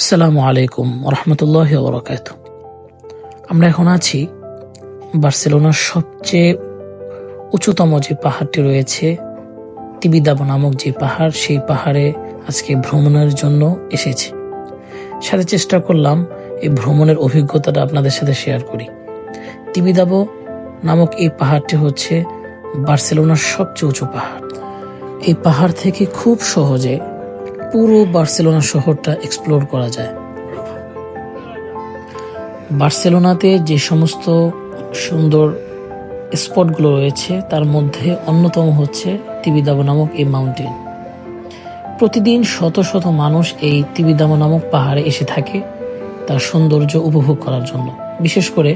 আসসালামু আলাইকুম রহমতুল্লাহ বরকাত আমরা এখন আছি বার্সেলোনার সবচেয়ে উঁচুতম যে পাহাড়টি রয়েছে তিবিদাবো নামক যে পাহাড়, সেই পাহাড়ে আজকে ভ্রমণের জন্য এসেছি। সাথে চেষ্টা করলাম এই ভ্রমণের অভিজ্ঞতাটা আপনাদের সাথে শেয়ার করি। তিবিদাবো নামক এই পাহাড়টি হচ্ছে বার্সেলোনার সবচেয়ে উঁচু পাহাড়। এই পাহাড় থেকে খুব সহজে পুরো বার্সেলোনা শহরটা এক্সপ্লোর করা যায়। বার্সেলোনাতে যে সমস্ত সুন্দর স্পটগুলো রয়েছে, তার মধ্যে অন্যতম হচ্ছে তিবিদাবো নামক এই মাউন্টেন প্রতিদিন শত শত মানুষ এই তিবিদামো নামক পাহাড়ে এসে থাকে তার সৌন্দর্য উপভোগ করার জন্য। বিশেষ করে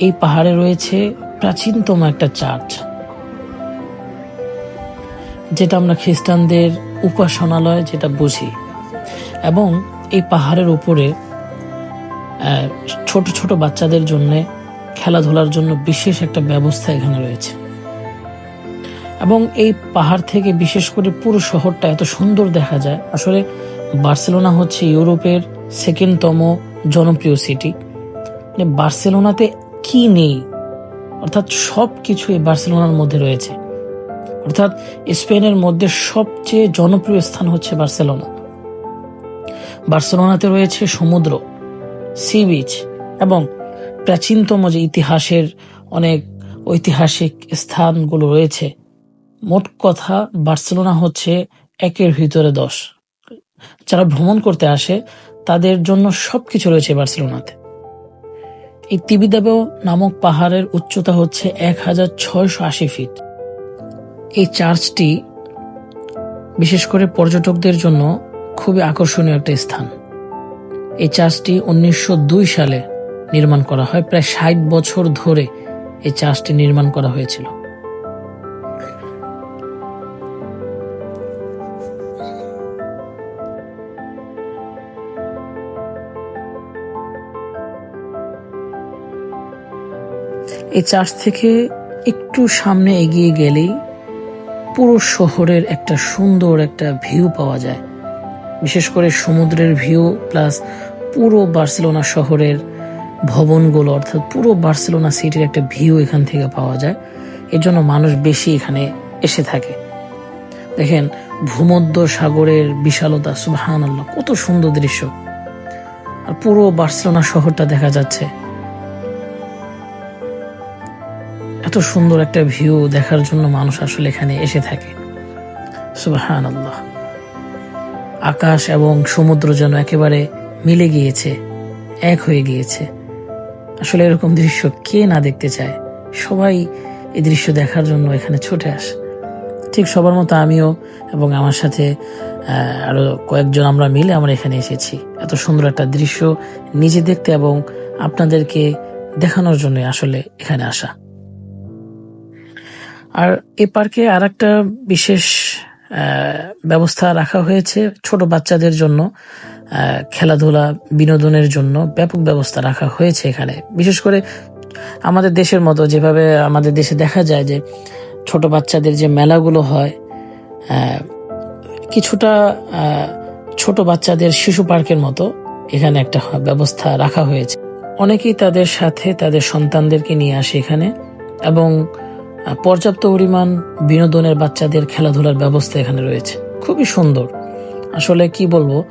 এই পাহাড়ে রয়েছে প্রাচীনতম একটা চার্চ যেটা আমরা খ্রিস্টানদের উপাসনালয় যেটা বুঝি। এবং এই পাহাড়ের উপরে ছোট ছোট বাচ্চাদের জন্য খেলাধুলার জন্য বিশেষ একটা ব্যবস্থা এখানে রয়েছে। এবং এই পাহাড় থেকে বিশেষ করে পুরো শহরটা এত সুন্দর দেখা যায়। আসলে বার্সেলোনা হচ্ছে ইউরোপের সেকেন্ডতম জনপ্রিয় সিটি। মানে বার্সেলোনাতে কি নেই? অর্থাৎ সব কিছু এই বার্সেলোনার মধ্যে রয়েছে। অর্থাৎ স্পেনের মধ্যে সবচেয়ে জনপ্রিয় স্থান হচ্ছে বার্সেলোনা। বার্সেলোনাতে রয়েছে সমুদ্র, সি বিচ এবং প্রাচীনতম যে ইতিহাসের অনেক ঐতিহাসিক স্থানগুলো রয়েছে, মোট কথা বার্সেলোনা হচ্ছে একের ভিতরে দশ। যারা ভ্রমণ করতে আসে, তাদের জন্য সবকিছু রয়েছে বার্সেলোনাতে। এই তিবিদাবে নামক পাহাড়ের উচ্চতা হচ্ছে এক হাজার ছয়শো আশি ফিট। এই চার্চটি, বিশেষ করে পর্যটকদের জন্য খুবই আকর্ষণীয় একটা স্থান। এই চার্চটি উনিশশো দুই সালে নির্মাণ করা হয়, প্রায় ষাট বছর ধরে এই চার্চটি নির্মাণ করা হয়েছিল। এই চার্চ থেকে একটু সামনে এগিয়ে গেলেই পুরো শহরের একটা সুন্দর একটা ভিউ পাওয়া যায়। বিশেষ করে সমুদ্রের ভিউ প্লাস পুরো বার্সেলোনা শহরের ভবনগুলো, অর্থাৎ পুরো বার্সেলোনা সিটির একটা ভিউ এখান থেকে পাওয়া যায়। এর জন্য মানুষ বেশি এখানে এসে থাকে। দেখেন, ভূমধ্য সাগরের বিশালতা সুবাহান আল্লাহ কত সুন্দর দৃশ্য। আর পুরো বার্সেলোনা শহরটা দেখা যাচ্ছে। সুন্দর একটা ভিউ দেখার জন্য মানুষ আসলে এখানে এসে থাকে। আকাশ এবং সমুদ্র যেন একেবারে মিলে গিয়েছে এক হয়ে গিয়েছে। আসলে এরকম দৃশ্য কে না দেখতে চায়? সবাই এই দৃশ্য দেখার জন্য এখানে ছুটে আসে। ঠিক সবার মতো আমিও এবং আমার সাথে আহ, আরও কয়েকজন আমরা মিলে আমরা এখানে এসেছি। এত সুন্দর একটা দৃশ্য নিজে দেখতে এবং আপনাদেরকে দেখানোর জন্য আসলে এখানে আসা। আর এ পার্কে আর একটা বিশেষ ব্যবস্থা রাখা হয়েছে ছোট বাচ্চাদের জন্য খেলাধুলা, বিনোদনের জন্য ব্যাপক ব্যবস্থা রাখা হয়েছে এখানে। বিশেষ করে আমাদের দেশের মতো যেভাবে আমাদের দেশে দেখা যায় যে ছোট বাচ্চাদের যে মেলাগুলো হয় কিছুটা ছোট বাচ্চাদের শিশু পার্কের মতো এখানে একটা ব্যবস্থা রাখা হয়েছে। অনেকেই তাদের সাথে তাদের সন্তানদেরকে নিয়ে আসে এখানে এবং পর্যাপ্ত পরিমাণ বিনোদনের বাচ্চাদের খেলাধুলার ব্যবস্থা এখানে রয়েছে। খুবই সুন্দর। আসলে কি বলব?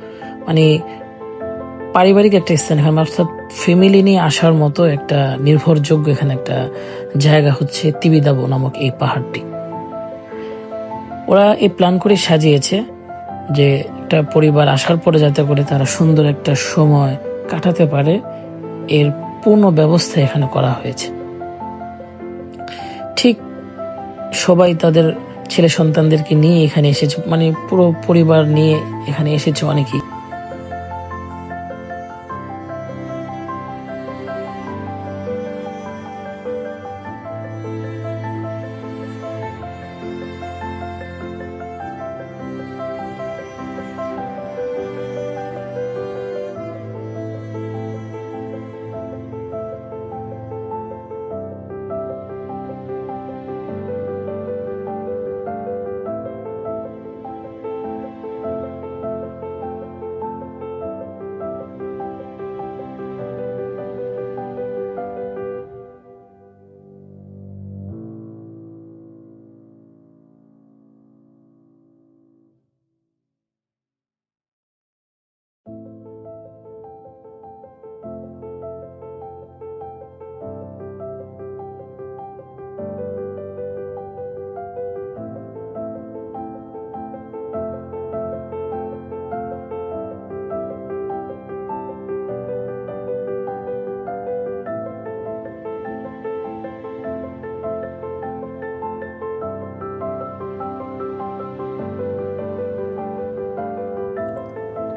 মানে পারিবারিক একটা স্থান এখানে, অর্থাৎ ফ্যামিলি নিয়ে আসার মতো একটা নির্ভরযোগ্য এখানে একটা জায়গা হচ্ছে তিবিদাবো নামক এই পাহাড়টি। ওরা এই প্ল্যান করে সাজিয়েছে যে একটা পরিবার আসার পরে যাতে করে তারা সুন্দর একটা সময় কাটাতে পারে। এর পূর্ণ ব্যবস্থা এখানে করা হয়েছে। সবাই তাদের ছেলে সন্তানদেরকে নিয়ে এখানে এসেছে। মানে পুরো পরিবার নিয়ে এখানে এসেছে অনেকেই।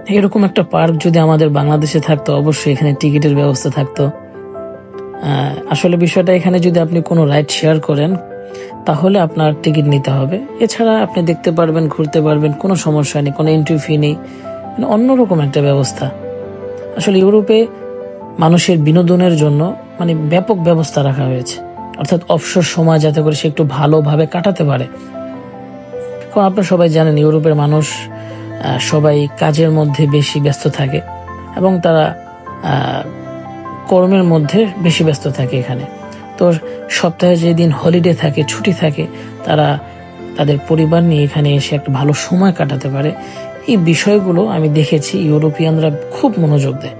এরকম একটা পার্ক যদি আমাদের বাংলাদেশে থাকতো, অবশ্যই এখানে টিকিটের ব্যবস্থা থাকতো। আসলে বিষয়টা এখানে যদি আপনি কোনো রাইড শেয়ার করেন, তাহলে আপনার টিকিট নিতে হবে। এছাড়া আপনি দেখতে পারবেন, ঘুরতে পারবেন, কোনো সমস্যা নেই, কোনো এন্ট্রি ফি নেই। মানে অন্যরকম একটা ব্যবস্থা। আসলে ইউরোপে মানুষের বিনোদনের জন্য মানে ব্যাপক ব্যবস্থা রাখা হয়েছে। অর্থাৎ অবসর সময় যাতে করে সে একটু ভালোভাবে কাটাতে পারে। আপনারা সবাই জানেন, ইউরোপের মানুষ সবাই কাজের মধ্যে বেশি ব্যস্ত থাকে এবং তারা কর্মের মধ্যে বেশি ব্যস্ত থাকে এখানে। তো সপ্তাহে যেদিন হলিডে থাকে ছুটি থাকে তারা তাদের পরিবার নিয়ে এখানে এসে একটা ভালো সময় কাটাতে পারে। এই বিষয়গুলো আমি দেখেছি ইউরোপিয়ানরা খুব মনোযোগ দেয়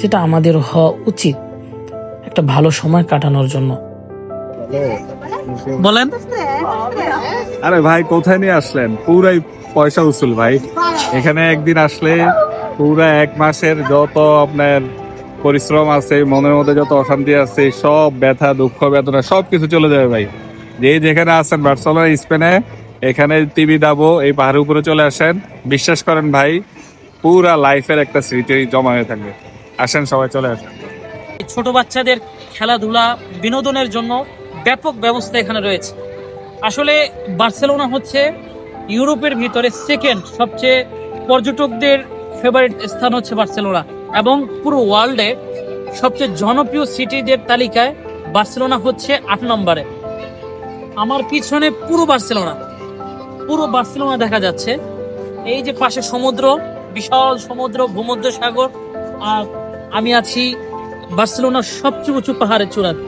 যেটা আমাদের হওয়া উচিত একটা ভালো সময় কাটানোর জন্য। বলেন। আরে ভাই কোথায় নিয়ে আসলেন? পুরাই পয়সা উসুল ভাই। এখানে একদিন আসলে পুরা এক মাসের যত আপনার পরিশ্রম আছে, মনের মধ্যে যত অশান্তি আছে, সব ব্যথা, দুঃখ, বেদনা সব কিছু চলে যাবে ভাই। যে যেখানে আছেন, বার্সেলোনা, স্পেনে, এখানে টিভি দাবো, এই পাহাড়ের উপরে চলে আসেন। বিশ্বাস করেন ভাই, পুরা লাইফের একটা স্মৃতি জমা হয়ে থাকবে আসেন, সবাই চলে আসেন। ছোট বাচ্চাদের খেলাধুলা, বিনোদনের জন্য ব্যাপক ব্যবস্থা এখানে রয়েছে। আসলে বার্সেলোনা হচ্ছে ইউরোপের ভিতরে সেকেন্ড সবচেয়ে পর্যটকদের ফেভারিট স্থান হচ্ছে বার্সেলোনা এবং পুরো ওয়ার্ল্ডে সবচেয়ে জনপ্রিয় সিটিদের তালিকায় বার্সেলোনা হচ্ছে আট নম্বরে। আমার পিছনে পুরো বার্সেলোনা। পুরো বার্সেলোনা দেখা যাচ্ছে। এই যে পাশে সমুদ্র, বিশাল সমুদ্র ভূমধ্য সাগর আর আমি আছি বার্সেলোনার সবচেয়ে উঁচু পাহাড়ের চূড়াতে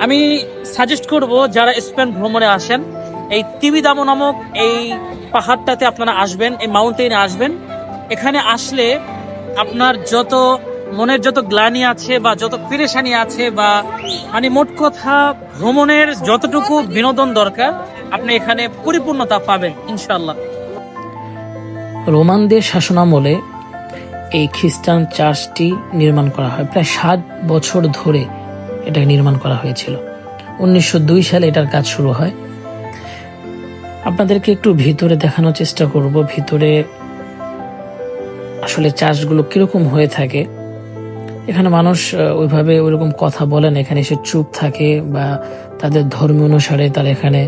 আমি সাজেস্ট করব যারা স্পেন ভ্রমণে আসেন এই তিবিদামো নামক এই পাহাড়টাতে আপনারা আসবেন, এই মাউন্টেনে আসবেন। এখানে আসলে আপনার যত মনের যত গ্লানি আছে বা যত পেরেশানি আছে বা মানে মোট কথা ভ্রমণের যতটুকু বিনোদন দরকার, আপনি এখানে পরিপূর্ণতা পাবেন ইনশাল্লাহ রোমানদের শাসনামলে এই খ্রিস্টান চার্চটি নির্মাণ করা হয়। প্রায় সাত বছর ধরে এটাকে নির্মাণ করা হয়েছিল। উনিশশো দুই সালে এটার কাজ শুরু হয়। আপনাদেরকে একটু ভিতরে দেখানোর চেষ্টা করব। ভিতরে আসলে চাষগুলো কীরকম হয়ে থাকে। এখানে মানুষ ওইভাবে ওইরকম কথা বলেন, এখানে এসে চুপ থাকে বা তাদের ধর্ম অনুসারে তারা এখানে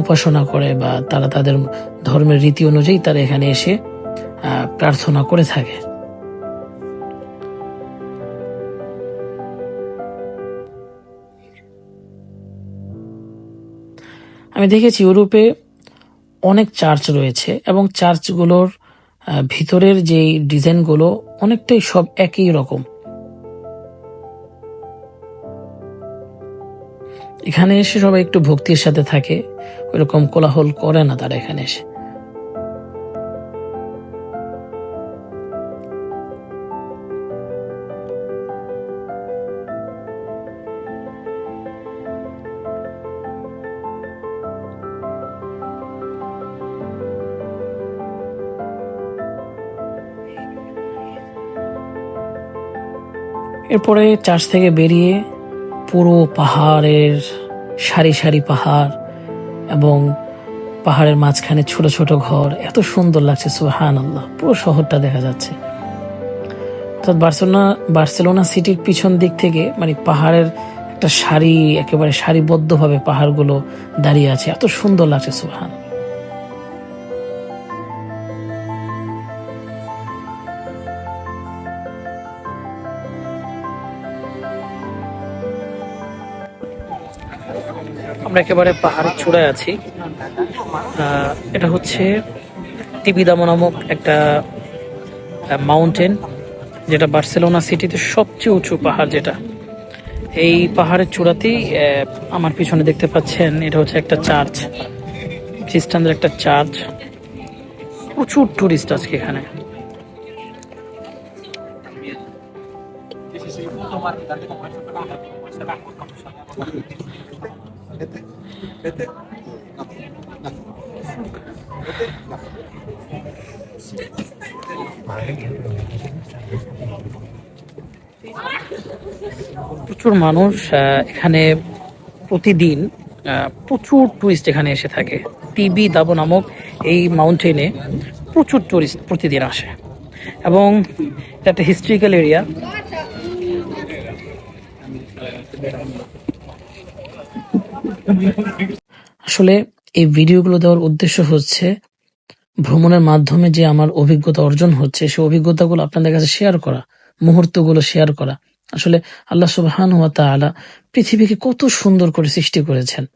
উপাসনা করে বা তারা তাদের ধর্মের রীতি অনুযায়ী তারা এখানে এসে প্রার্থনা করে থাকে। আমি দেখেছি ইউরোপে অনেক চার্চ রয়েছে এবং চার্চগুলোর ভিতরের যে ডিজাইনগুলো অনেকটাই সব একই রকম। এখানে এসে সবাই একটু ভক্তির সাথে থাকে, ওইরকম কোলাহল করে না তারা এখানে এসে। এরপরে চার্চ থেকে বেরিয়ে পুরো পাহাড়ের সারি সারি পাহাড় এবং পাহাড়ের মাঝখানে ছোট ছোট ঘর। এত সুন্দর লাগছে সুহান আল্লাহ পুরো শহরটা দেখা যাচ্ছে। অর্থাৎ বার্সেলোনা বার্সেলোনা সিটির পিছন দিক থেকে মানে পাহাড়ের একটা সারি, একেবারে সারিবদ্ধভাবে পাহাড়গুলো দাঁড়িয়ে আছে। এত সুন্দর লাগছে সুহান আমরা একেবারে পাহাড়ের চূড়ায় আছি। এটা হচ্ছে তিবিদামো নামক একটা মাউন্টেন যেটা বার্সেলোনা সিটিতে সবচেয়ে উঁচু পাহাড় যেটা। এই পাহাড়ের চূড়াতেই আমার পিছনে দেখতে পাচ্ছেন, এটা হচ্ছে একটা চার্চ খ্রিস্টানদের একটা চার্চ প্রচুর টুরিস্ট আজকে এখানে। প্রচুর মানুষ এখানে প্রতিদিন প্রচুর টুরিস্ট এখানে এসে থাকে। টিবি দাবো নামক এই মাউন্টেনে প্রচুর টুরিস্ট প্রতিদিন আসে। এবং একটা হিস্ট্রিক্যাল এরিয়া আসলে এই ভিডিওগুলো দেওয়ার উদ্দেশ্য হচ্ছে ভ্রমণের মাধ্যমে যে আমার অভিজ্ঞতা অর্জন হচ্ছে, সেই অভিজ্ঞতাগুলো আপনাদের কাছে শেয়ার করা, মুহূর্তগুলো শেয়ার করা। আসলে আল্লাহ সুবহান ওয়া তাআলা পৃথিবীকে কত সুন্দর করে সৃষ্টি করেছেন।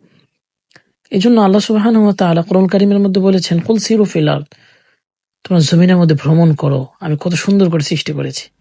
এই জন্য আল্লাহ সুবহান ওয়া তাআলা কোরআন কারিমের মধ্যে বলেছেন, কুল সিরু ফিল আরদ। তোমরা জমিনের মধ্যে ভ্রমণ করো, আমি কত সুন্দর করে সৃষ্টি করেছি।